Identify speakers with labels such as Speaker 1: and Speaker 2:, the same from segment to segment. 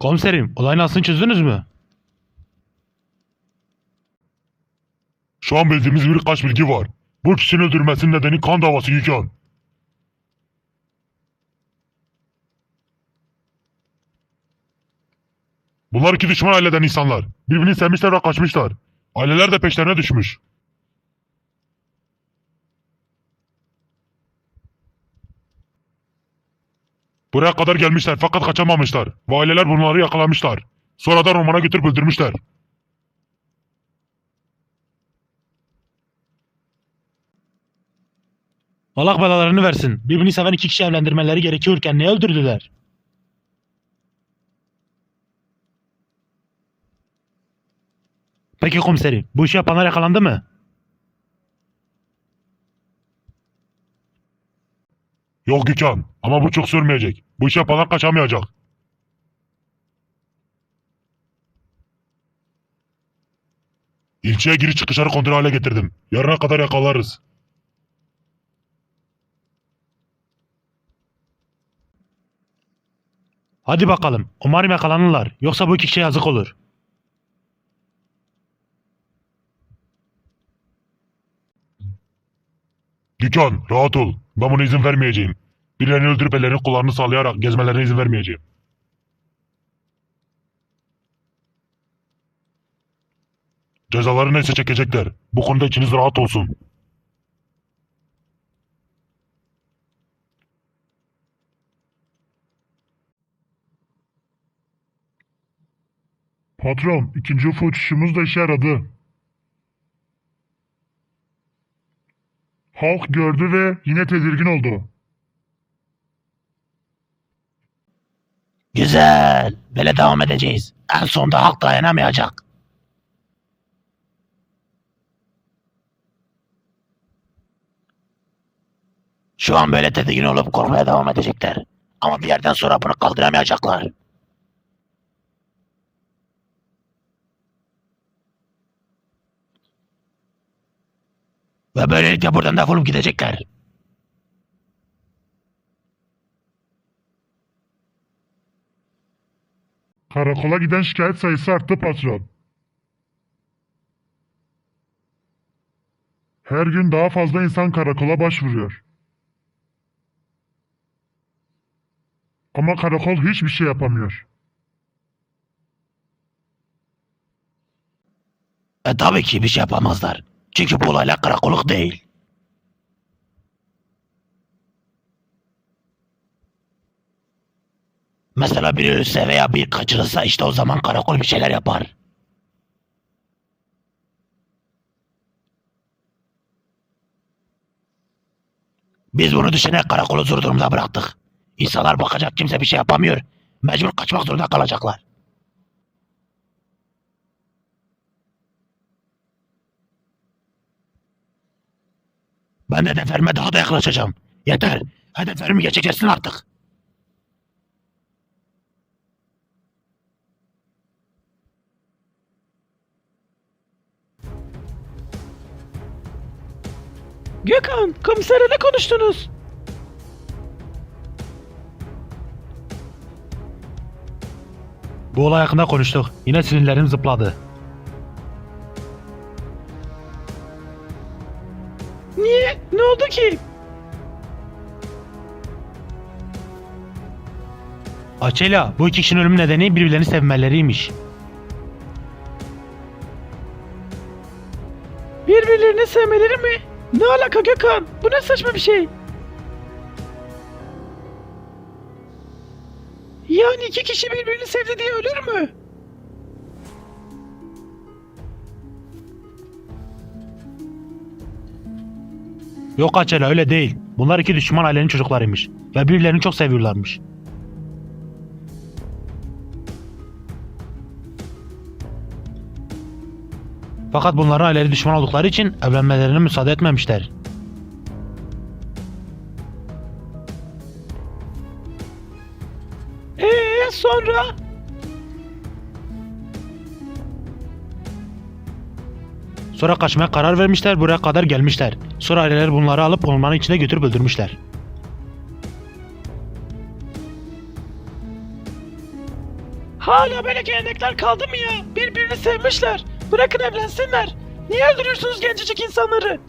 Speaker 1: Komiserim olayın aslını çözdünüz mü?
Speaker 2: Şu an bildiğimiz birkaç bilgi var. Bu kişinin öldürmesinin nedeni kan davası Gökhan. Bunlar iki düşman aileden insanlar. Birbirini sevmişler ve kaçmışlar. Aileler de peşlerine düşmüş. Buraya kadar gelmişler fakat kaçamamışlar. Ve aileler bunları yakalamışlar. Sonradan ormana götürüp öldürmüşler.
Speaker 1: Allah belalarını versin. Birbirini seven iki kişi evlendirmeleri gerekiyorken ne öldürdüler? Peki komiserim bu işi yapanlar yakalandı mı?
Speaker 2: Yok Gökhan ama bu çok sürmeyecek. Bu işe yapanlar kaçamayacak. İlçeye giriş çıkışları kontrol hale getirdim. Yarına kadar yakalarız.
Speaker 1: Hadi bakalım. Umarım yakalanırlar. Yoksa bu iki kişiye yazık olur.
Speaker 2: Gökhan rahat ol. Ben buna izin vermeyeceğim. Birilerini öldürüp ellerini kullarını sallayarak gezmelerine izin vermeyeceğim. Cezaları neyse çekecekler. Bu konuda içiniz rahat olsun. Patron, ikinci UFO uçuşumuz da işe yaradı. Halk gördü ve yine tedirgin oldu.
Speaker 1: Güzel. Böyle devam edeceğiz. En sonunda halk dayanamayacak. Şu an böyle tedirgin olup korkmaya devam edecekler. Ama bir yerden sonra bunu kaldıramayacaklar. Ve böylelikle buradan defolup gidecekler.
Speaker 2: Karakola giden şikayet sayısı arttı patron. Her gün daha fazla insan karakola başvuruyor. Ama karakol hiçbir şey yapamıyor.
Speaker 1: E tabii ki bir şey yapamazlar. Çünkü bu olaylar karakolluk değil. Mesela biri ölürse veya bir kaçırılsa işte o zaman karakol bir şeyler yapar. Biz bunu düşünerek karakolu zor durumda bıraktık. İnsanlar bakacak kimse bir şey yapamıyor. Mecbur kaçmak zorunda kalacaklar. Ben de hedeflerime daha da yaklaşacağım. Yeter. Hedeflerimi geçeceksin artık. Gökhan, komiserle ne konuştunuz? Bu olay hakkında konuştuk. Yine sinirlerim zıpladı. Açela, bu iki kişinin ölüm nedeni birbirlerini sevmeleriymiş. Birbirlerini sevmeleri mi? Ne alaka Gökhan? Bu ne saçma bir şey? Yani iki kişi birbirini sevdi diye ölür mü? Yok Açela öyle değil. Bunlar iki düşman ailenin çocuklarıymış. Ve birbirlerini çok seviyorlarmış. Fakat bunların aileleri düşman oldukları için evlenmelerine müsaade etmemişler. Eee sonra? Sonra kaçmaya karar vermişler, buraya kadar gelmişler. Sonra aileler bunları alıp ormanın içine götürüp öldürmüşler.
Speaker 3: Hala böyle gelenekler kaldı mı ya? Birbirini sevmişler. Bırakın evlensinler. Niye öldürüyorsunuz gencecik insanları?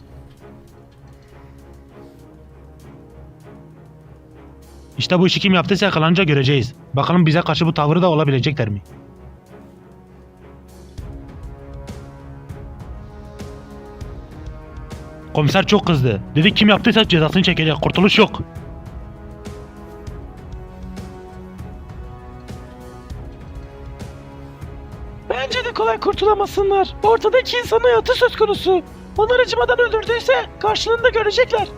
Speaker 1: İşte bu işi kim yaptıysa yakalanınca göreceğiz. Bakalım bize karşı bu tavrı da olabilecekler mi? Komiser çok kızdı. Dedi kim yaptıysa cezasını çekecek. Kurtuluş yok.
Speaker 3: Kurtulamasınlar. Ortada iki insanın hayatı söz konusu. Onlar acımadan öldürdüyse karşılığını da görecekler.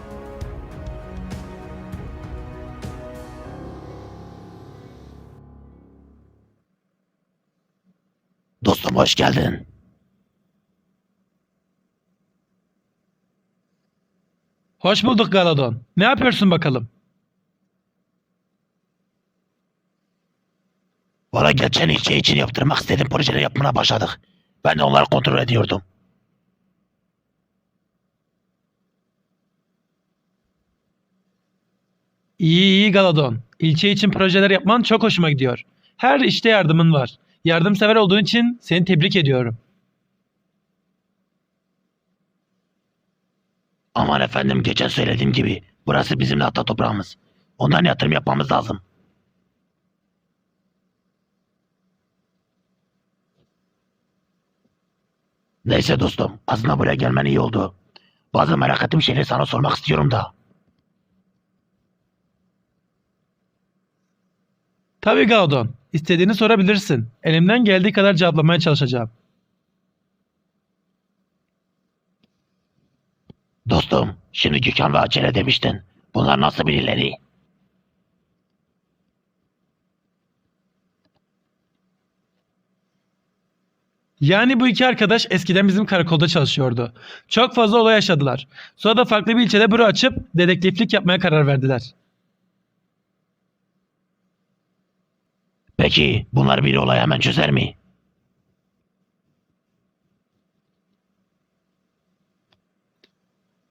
Speaker 1: Dostum hoş geldin.
Speaker 3: Hoş bulduk Galadon. Ne yapıyorsun bakalım?
Speaker 1: Valla geçen ilçe için yaptırmak istediğim projeleri yapmaya başladık. Ben de onları kontrol ediyordum.
Speaker 3: İyi iyi Galadon. İlçe için projeler yapman çok hoşuma gidiyor. Her işte yardımın var. Yardımsever olduğun için seni tebrik ediyorum.
Speaker 1: Aman efendim geçen söylediğim gibi burası bizim lahta toprağımız. Ondan yatırım yapmamız lazım. Neyse dostum aslında buraya gelmen iyi oldu. Bazı merak ettiğim şeyleri sana sormak istiyorum da.
Speaker 3: Tabii Galadon. İstediğini sorabilirsin. Elimden geldiği kadar cevaplamaya çalışacağım.
Speaker 1: Dostum şimdi Gökhan ve Acele demiştin. Bunlar nasıl birileri?
Speaker 3: Yani bu iki arkadaş eskiden bizim karakolda çalışıyordu. Çok fazla olay yaşadılar. Sonra da farklı bir ilçede büro açıp dedektiflik yapmaya karar verdiler.
Speaker 1: Peki bunlar bir olay hemen çözer mi?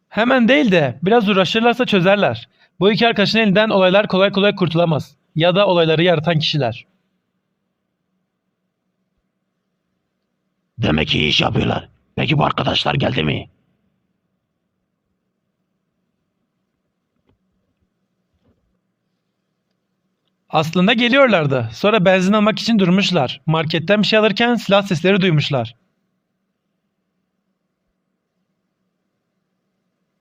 Speaker 3: Hemen değil de biraz uğraşırlarsa çözerler. Bu iki arkadaşın elinden olaylar kolay kolay kurtulamaz. Ya da olayları yaratan kişiler.
Speaker 1: Demek iyi iş yapıyorlar. Peki bu arkadaşlar geldi mi?
Speaker 3: Aslında geliyorlardı. Sonra benzin almak için durmuşlar. Marketten bir şey alırken silah sesleri duymuşlar.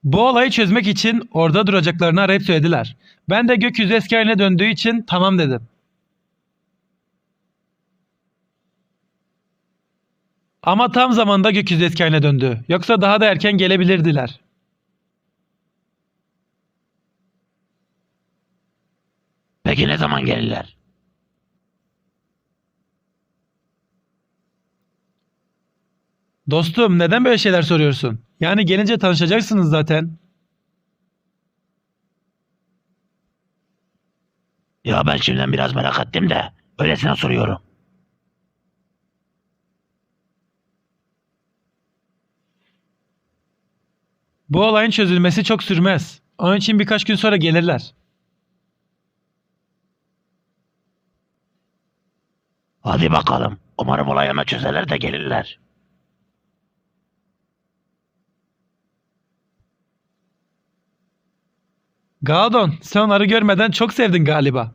Speaker 3: Bu olayı çözmek için orada duracaklarını arayıp söylediler. Ben de gökyüzü eski haline döndüğü için tamam dedim. Ama tam zamanda gökyüzü eski haline döndü. Yoksa daha da erken gelebilirdiler.
Speaker 1: Peki ne zaman gelirler?
Speaker 3: Dostum neden böyle şeyler soruyorsun? Yani gelince tanışacaksınız zaten.
Speaker 1: Ya ben şimdiden biraz merak ettim de öylesine soruyorum.
Speaker 3: Bu olayın çözülmesi çok sürmez. Onun için birkaç gün sonra gelirler.
Speaker 1: Hadi bakalım. Umarım olay hemen çözerler de gelirler.
Speaker 3: Galadon, sen onları görmeden çok sevdin galiba.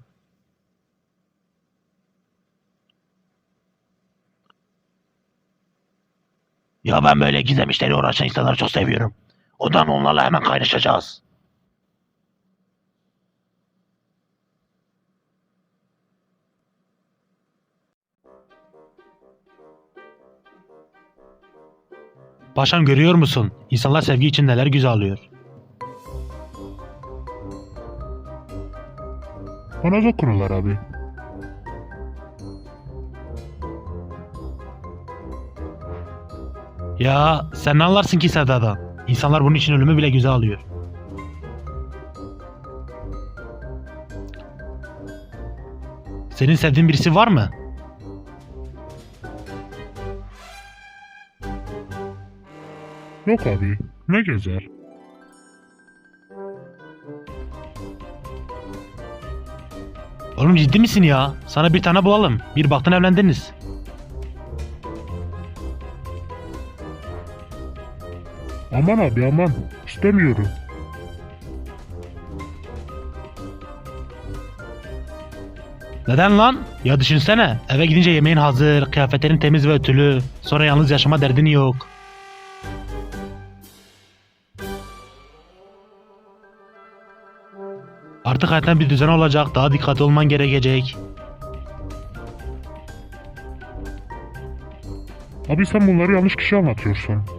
Speaker 1: Ya ben böyle gizem işleri uğraşan insanları çok seviyorum. Ondan onlarla hemen kaynaşacağız. Paşam görüyor musun? İnsanlar sevgi için neler güzel alıyor.
Speaker 2: Bana da kururlar abi.
Speaker 1: Ya sen ne anlarsın ki Sevda'dan? İnsanlar bunun için ölümü bile güzel alıyor. Senin sevdiğin birisi var mı?
Speaker 2: Yok abi. Ne gezer?
Speaker 4: Oğlum ciddi misin ya? Sana bir tane bulalım. Bir baktın evlendiniz.
Speaker 5: Aman abi aman. İstemiyorum.
Speaker 4: Neden lan? Ya düşünsene. Eve gidince yemeğin hazır, kıyafetlerin temiz ve ütülü. Sonra yalnız yaşama derdin yok. Artık hayattan bir düzen olacak, daha dikkatli olman gerekecek.
Speaker 5: Abi sen bunları yanlış kişi anlatıyorsun.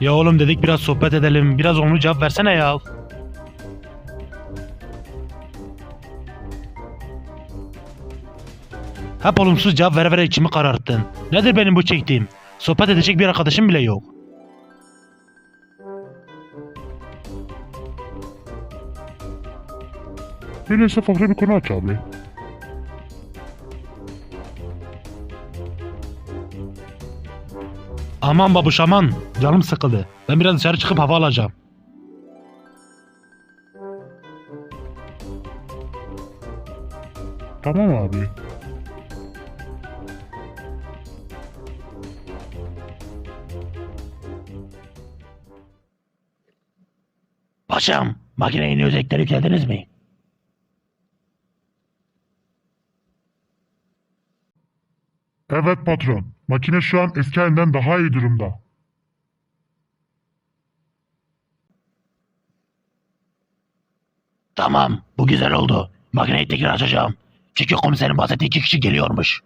Speaker 4: Ya oğlum dedik biraz sohbet edelim, biraz olumlu cevap versene ya. Hep olumsuz cevap vere vere içimi kararttın. Nedir benim bu çektiğim? Sohbet edecek bir arkadaşım bile yok.
Speaker 5: Öyleyse farklı bir konu aç abi.
Speaker 4: Aman babuş aman. Canım sıkıldı. Ben biraz dışarı çıkıp hava alacağım.
Speaker 5: Tamam abi.
Speaker 1: Paşam, makinenin yeni özellikleri yüklediniz mi?
Speaker 5: Evet patron. Makine şu an eski halinden daha iyi durumda.
Speaker 1: Tamam, bu güzel oldu. Makineyi tekrar açacağım. Çünkü komiserin bahsettiği iki kişi geliyormuş.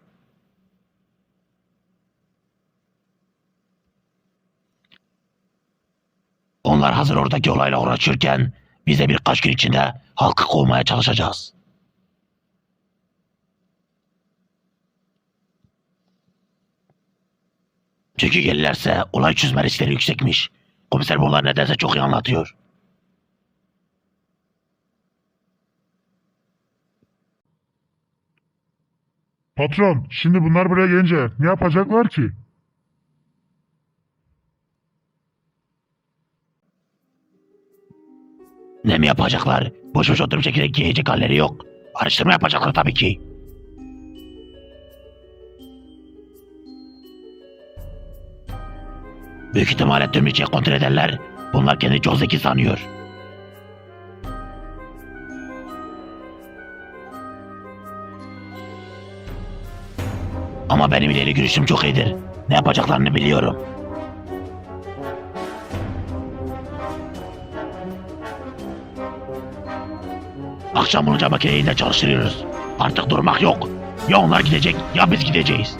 Speaker 1: Onlar hazır oradaki olayla uğraşırken biz de birkaç gün içinde halkı kovmaya çalışacağız. Çünkü gelirlerse olay çözme riskleri yüksekmiş. Komiser bunlar nedense çok iyi anlatıyor.
Speaker 5: Patron, şimdi bunlar buraya gelince ne yapacaklar ki?
Speaker 1: Ne mi yapacaklar? Boş boş oturup çekirdek yiyecek halleri yok. Araştırma yapacaklar tabii ki. Büyük ihtimalle tüm kontrol ederler. Bunlar kendi çok sanıyor. Ama benim ileri görüşüm çok iyidir. Ne yapacaklarını biliyorum. Akşam olunca makineyi de çalıştırıyoruz. Artık durmak yok. Ya onlar gidecek ya biz gideceğiz.